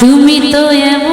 তুমি তো এমন